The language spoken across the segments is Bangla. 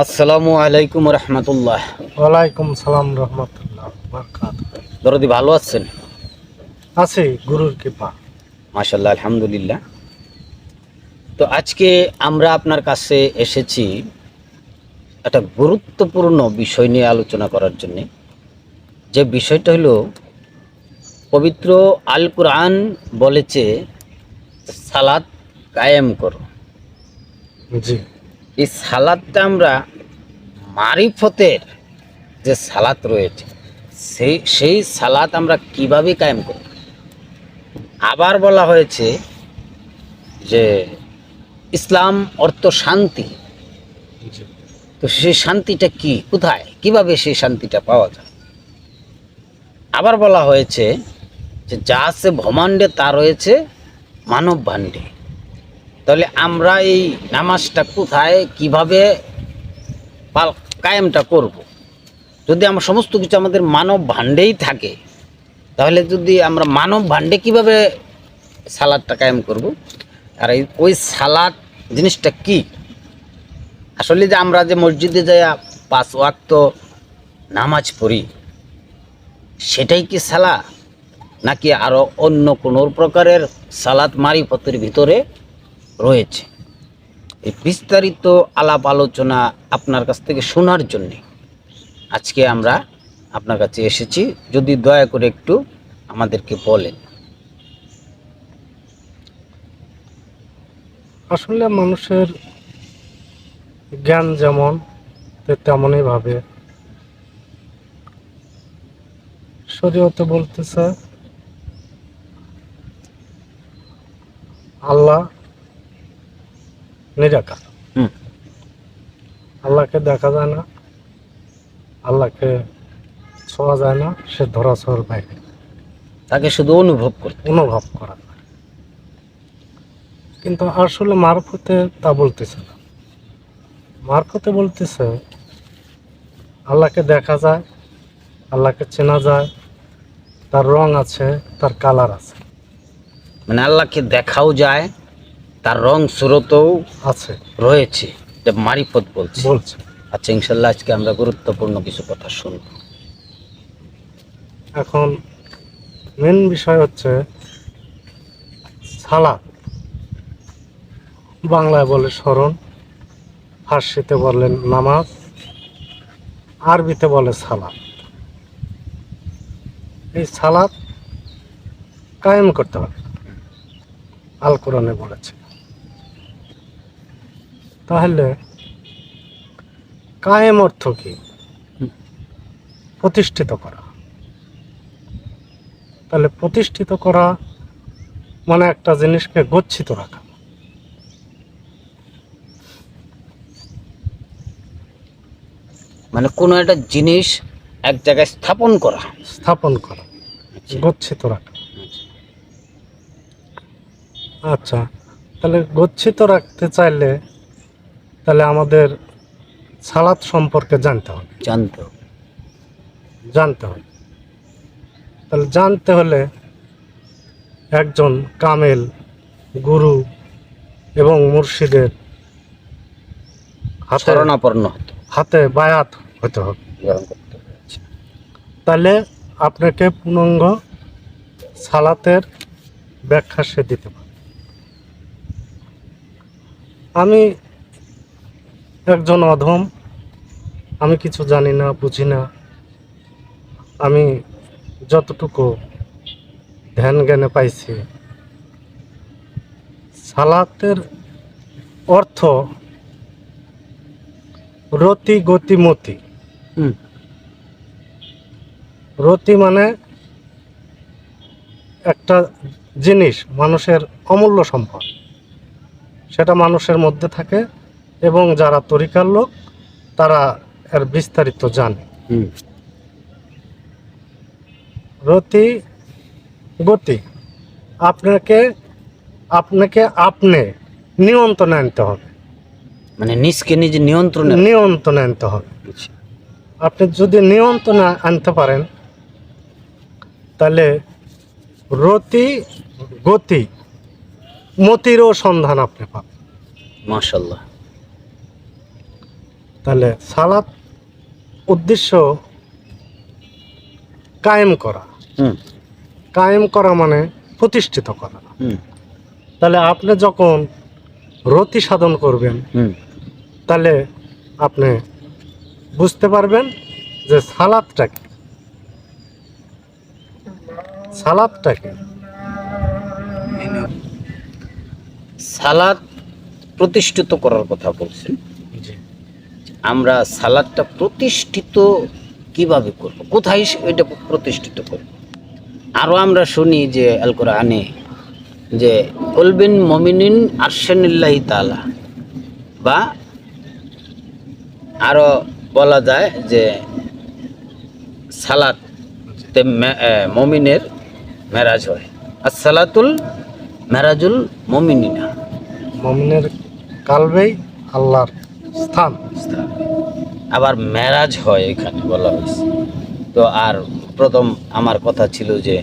আসসালামু আলাইকুম রহমতুল্লাহ। ওয়ালাইকুম সালাম রহমতুল্লাহ দরদি ভালো আছেন? আছে গুরুর কৃপা। মাশাল্লাহ আলহামদুলিল্লাহ। তো আজকে আমরা আপনার কাছে এসেছি একটা গুরুত্বপূর্ণ বিষয় নিয়ে আলোচনা করার জন্য। যে বিষয়টা হলো পবিত্র আল কোরআন বলেছে সালাত কায়েম করো। জি। এই সালাদটা আমরা মারিফতের যে সালাত রয়েছে, সেই সেই সালাত আমরা কীভাবে কায়েম করব? আবার বলা হয়েছে যে ইসলাম অর্থ শান্তি। তো সেই শান্তিটা কি? কোথায়? কীভাবে সেই শান্তিটা পাওয়া যায়? আবার বলা হয়েছে যে যা আছে ব্রহ্মাণ্ডে তা রয়েছে মানব ভাণ্ডে তাহলে আমরা এই নামাজটা কোথায়, কীভাবে পাল কায়েমটা করব। যদি আমরা সমস্ত কিছু আমাদের মানব ভাণ্ডেই থাকে, তাহলে যদি আমরা মানব ভাণ্ডে কীভাবে সালাদটা কায়েম করব? আর এই ওই সালাদ জিনিসটা কি? আসলে যে আমরা যে মসজিদে যাই পাঁচ ওয়াক্ত নামাজ পড়ি, সেটাই কি সালা নাকি আরও অন্য কোনো প্রকারের সালাত মারিফতের ভিতরে রয়েছে। এই বিস্তারিত আলাপ আলোচনা আপনার কাছ থেকে শোনার জন্যে আজকে আমরা আপনার কাছে এসেছি। যদি দয়া করে একটু আমাদেরকে বলেন। আসলে মানুষের জ্ঞান যেমন তেমনই ভাবে। শরীয়তে বলতেছে, আল্লাহ নিরাকার। আল্লাহকে দেখা যায় না আল্লাহকে ছোঁয়া যায় না সে ধরাছোঁয়ার বাইরে। তাকে শুধু অনুভব করতে অনুভব করা কিন্তু আসলে মারফতে তা বলতেছে না। মারফতে বলতেছে আল্লাহকে দেখা যায় আল্লাহকে চেনা যায় তার রং আছে তার কালার আছে। মানে আল্লাহকে দেখাও যায় তার রং সুরতও আছে। রয়েছে এটা মারিফত বলছে। বলছে। আচ্ছা ইনশাল্লাহ আজকে আমরা গুরুত্বপূর্ণ কিছু কথা শুনব। এখন মেন বিষয় হচ্ছে সালাদ। বাংলায় বলে স্মরণ ফার্সিতে বলেন নামাজ আরবিতে বলে সালাদ। এই সালাদ কায়েম করতে হবে। আল কোরআনে বলেছে। তাহলে কায়েম অর্থ কি? প্রতিষ্ঠিত করা। তাহলে প্রতিষ্ঠিত করা মানে একটা জিনিসকে গচ্ছিত রাখা। মানে কোনো একটা জিনিস এক জায়গায় স্থাপন করা। স্থাপন করা আচ্ছা। গচ্ছিত রাখা। আচ্ছা তাহলে গচ্ছিত রাখতে চাইলে তাহলে আমাদের সালাত সম্পর্কে জানতে হবে জানতে হবে। জানতে হবে তাহলে জানতে হলে একজন কামেল গুরু এবং মুর্শিদের হাতে শরণাপন্ন হাতে বায়াত হতে হবে। আচ্ছা। তাহলে আপনাকে পূর্ণাঙ্গ সালাতের ব্যাখ্যা সে দিতে পারে আমি একজন অধম। আমি কিছু জানি না বুঝি না। আমি যতটুকু ধ্যান জ্ঞানে পাইছি সালাতের অর্থ রতি গতিমতি রতি মানে একটা জিনিস মানুষের অমূল্য সম্পদ। সেটা মানুষের মধ্যে থাকে এবং যারা তরিকার লোক তারা এর বিস্তারিত জানে। রতি গতি আপনাকে আপনাকে আপনি নিয়ন্ত্রণে আনতে হবে। মানে নিজকে নিজে নিয়ন্ত্রণে নিয়ন্ত্রণে আনতে হবে। আচ্ছা। আপনি যদি নিয়ন্ত্রণে আনতে পারেন তাহলে রতি গতি মতিরও সন্ধান আপনি পাবেন। মাশাল্লাহ তাহলে সালাত উদ্দেশ্য কায়েম করা। হুম। কায়েম করা মানে প্রতিষ্ঠিত করা। হুম। তাহলে আপনি যখন রতি সাধন করবেন তাহলে আপনি বুঝতে পারবেন যে সালাদটা কি। সালাদটা কি। সালাদ প্রতিষ্ঠিত করার কথা বলছেন। আমরা সালাদটা প্রতিষ্ঠিত কীভাবে করব? কোথায় এটা প্রতিষ্ঠিত করব? আরও আমরা শুনি যে আল কোরআনে যে কলবিন মমিনিন আর্শানিল্লাহি তালা বা আরও বলা যায় যে সালাত মমিনের মেরাজ হয়। আর সালাতুল মেরাজুল মমিনিনা। মমিনের কালবেই আল্লাহর স্থান। স্থান। আবার ম্যারাজ হয় এখানে বলা হয়েছে। তো আর প্রথম আমার কথা ছিল যে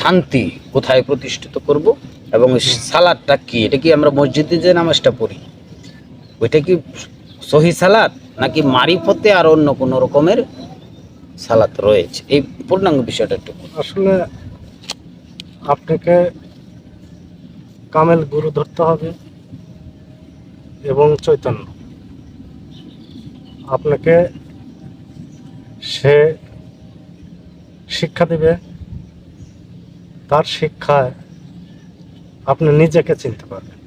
শান্তি কোথায় প্রতিষ্ঠিত করব এবং সালাদটা কি? এটা কি আমরা মসজিদে যে নামাজটা পড়ি? ওইটা কি সহি সালাদ নাকি মারিফতে আর অন্য কোনো রকমের সালাত রয়েছে? এই পূর্ণাঙ্গ বিষয়টা একটু আসলে আপনাকে কামেল গুরু ধরতে হবে। এবং চৈতন্য। আপনাকে সে শিক্ষা দিবে। তার শিক্ষায় আপনি নিজেকে চিনতে পারবেন।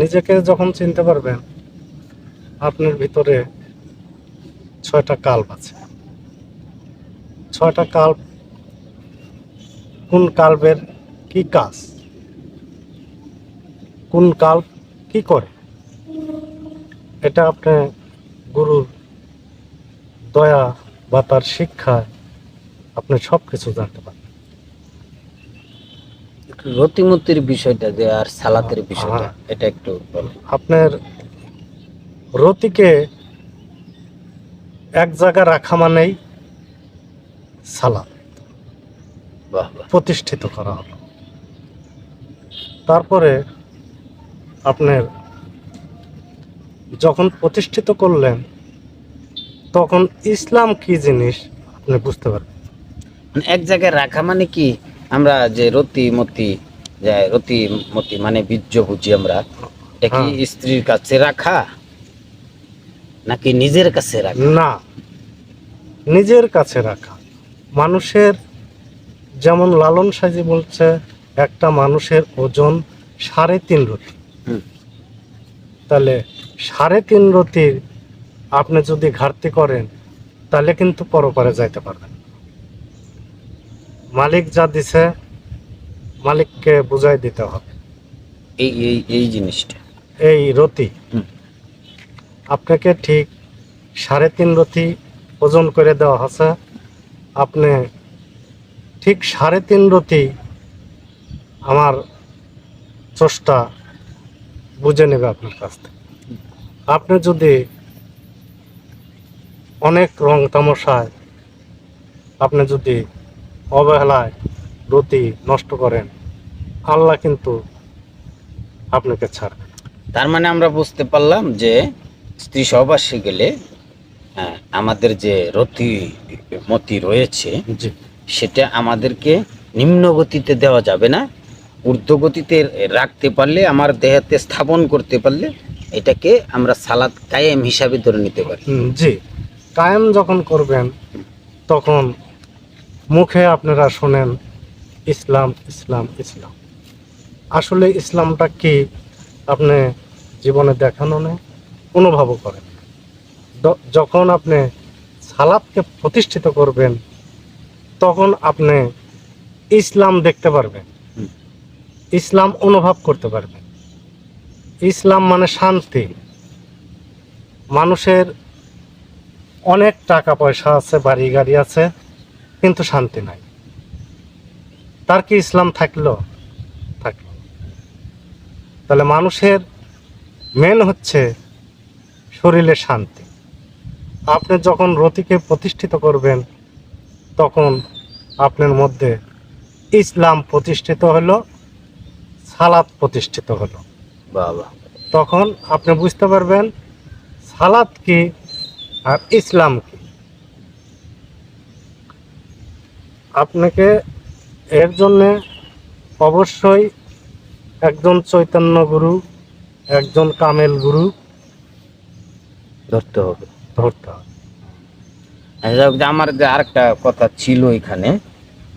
নিজেকে যখন চিনতে পারবেন, আপনার ভিতরে ছয়টা কাল্প আছে। ছয়টা কাল্প কোন কাল্পের কি কাজ? কোন কাল কি করে? এটা আপনি গুরুর দয়া বা তার শিক্ষায় আপনি সব কিছু জানতে পারেন রতিমতির বিষয়টা যে আর সালাতের বিষয়টা হ্যাঁ। এটা একটু আপনার রতিকে এক জায়গায় রাখা মানেই বাহ। প্রতিষ্ঠিত করা হলো। তারপরে আপনার যখন প্রতিষ্ঠিত করলেন তখন ইসলাম কি জিনিস আপনি বুঝতে পারবেন? মানে এক জায়গায় রাখা মানে কি? আমরা যে রতি মতি যে রতি মতি মানে বীর্য বুঝি আমরা এটা কি হ্যাঁ। স্ত্রীর কাছে রাখা? নাকি নিজের কাছে রাখা? না নিজের কাছে রাখা। মানুষের যেমন লালন সাজি বলছে একটা মানুষের ওজন সাড়ে তিন রতি হুম। তাহলে সাড়ে তিন রতির আপনি যদি ঘাটতি করেন তাহলে কিন্তু পরপারে যাইতে পারবেন। মালিক যা দিছে মালিককে বুঝাই দিতে হবে। এই এই এই জিনিসটা। এই রতি। আপনাকে ঠিক সাড়ে তিন রতি ওজন করে দেওয়া আছে আপনি ঠিক সাড়ে তিন রতি আমার চষ্টা বুঝে নেবে আপনার কাছ থেকে। আপনি যদি অনেক রং তামশায় আপনি যদি অবহেলায় রতি নষ্ট করেন আল্লাহ কিন্তু আপনাকে ছাড়বে। তার মানে আমরা বুঝতে পারলাম যে স্ত্রী সহবাসে গেলে হ্যাঁ, আমাদের যে রতি মতি রয়েছে সেটা আমাদেরকে নিম্নগতিতে দেওয়া যাবে না। ঊর্ধ্ব গতিতে রাখতে পারলে, আমার দেহাতে স্থাপন করতে পারলে, এটাকে আমরা সালাদ কায়েম হিসাবে ধরে নিতে পারি। জি। কায়েম যখন করবেন, তখন মুখে আপনারা শোনেন, ইসলাম ইসলাম ইসলাম। আসলে ইসলামটা কি আপনি জীবনে দেখানো নেই, অনুভবও করেন যখন আপনি সালাদকে প্রতিষ্ঠিত করবেন, তখন আপনি ইসলাম দেখতে পারবেন। ইসলাম অনুভব করতে পারবেন। ইসলাম মানে শান্তি। মানুষের অনেক টাকা পয়সা আছে, বাড়ি, গাড়ি আছে, কিন্তু শান্তি নাই। তার কি ইসলাম থাকল? থাকল তাহলে মানুষের মেন হচ্ছে শরীরে শান্তি। আপনি যখন রতিকে প্রতিষ্ঠিত করবেন, তখন আপনার মধ্যে ইসলাম প্রতিষ্ঠিত হলো সালাত প্রতিষ্ঠিত হলো। বাবা। তখন আপনি বুঝতে পারবেন সালাদ কি আর ইসলাম কি। আপনাকে এর জন্যে অবশ্যই একজন চৈতন্য গুরু একজন কামেল গুরু ধরতে হবে। ধরতে হবে। যে আমার যে আরেকটা কথা ছিল এখানে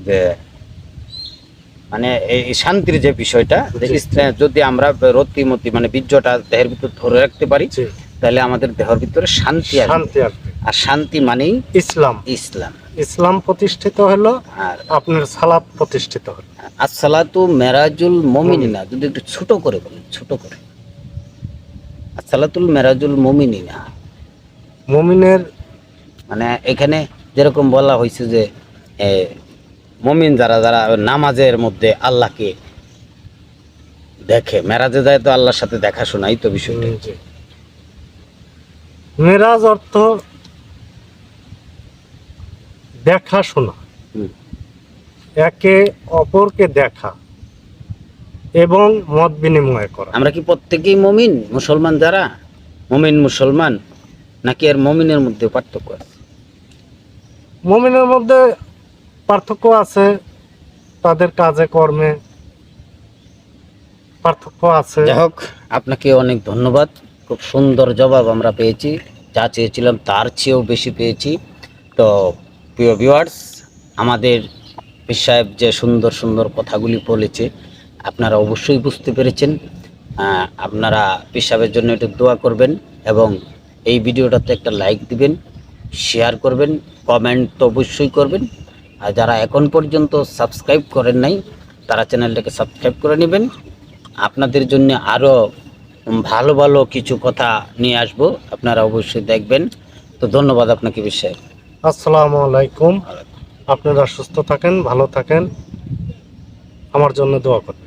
যে মানে এই শান্তির যে বিষয়টা যে যদি আমরা রতিমতি মানে বীর্যটা দেহের ভিতর ধরে রাখতে পারি তাহলে আমাদের দেহের ভিতরে শান্তি শান্তি আর শান্তি মানেই ইসলাম। ইসলাম। ইসলাম প্রতিষ্ঠিত হলো আর আপনার সালাদ প্রতিষ্ঠিত হলো। আসসালাতু মেরাজুল মমিনিনা যদি একটু ছোট করে বলেন ছোট করে। আসসালাতুল মেরাজুল মমিনিনা। মুমিনের মানে এখানে যেরকম বলা হয়েছে যে মমিন যারা যারা নামাজের মধ্যে আল্লাহকে দেখে মেরাজে যায় তো আল্লাহর সাথে দেখাশোনাই তো বিষয়টা। মেরাজ অর্থ দেখাশোনা হুম। একে অপরকে দেখা এবং মত বিনিময় করা। আমরা কি প্রত্যেকেই মমিন? মুসলমান যারা? মমিন মুসলমান? নাকি আর মমিনের মধ্যে পার্থক্য আছে? মমিনের মধ্যে পার্থক্য আছে তাদের কাজে, কর্মে পার্থক্য আছে। যাই হোক, আপনাকে অনেক ধন্যবাদ। খুব সুন্দর জবাব আমরা পেয়েছি, যা চেয়েছিলাম তার চেয়েও বেশি পেয়েছি। তো প্রিয় ভিউয়ার্স আমাদের পীর সাহেব যে সুন্দর সুন্দর কথাগুলি বলেছে, আপনারা অবশ্যই বুঝতে পেরেছেন। আপনারা পীর সাহেবের জন্য একটু দোয়া করবেন এবং এই ভিডিওটাতে একটা লাইক দিবেন শেয়ার করবেন কমেন্ট তো অবশ্যই করবেন। আর যারা এখন পর্যন্ত সাবস্ক্রাইব করেন নাই, তারা চ্যানেলটাকে সাবস্ক্রাইব করে নেবেন। আপনাদের জন্য আরও ভালো ভালো কিছু কথা নিয়ে আসব, আপনারা অবশ্যই দেখবেন। তো ধন্যবাদ আপনাকে বিষয়ে। আসসালামু আলাইকুম। আপনারা সুস্থ থাকেন, ভালো থাকেন। আমার জন্য দোয়া করবেন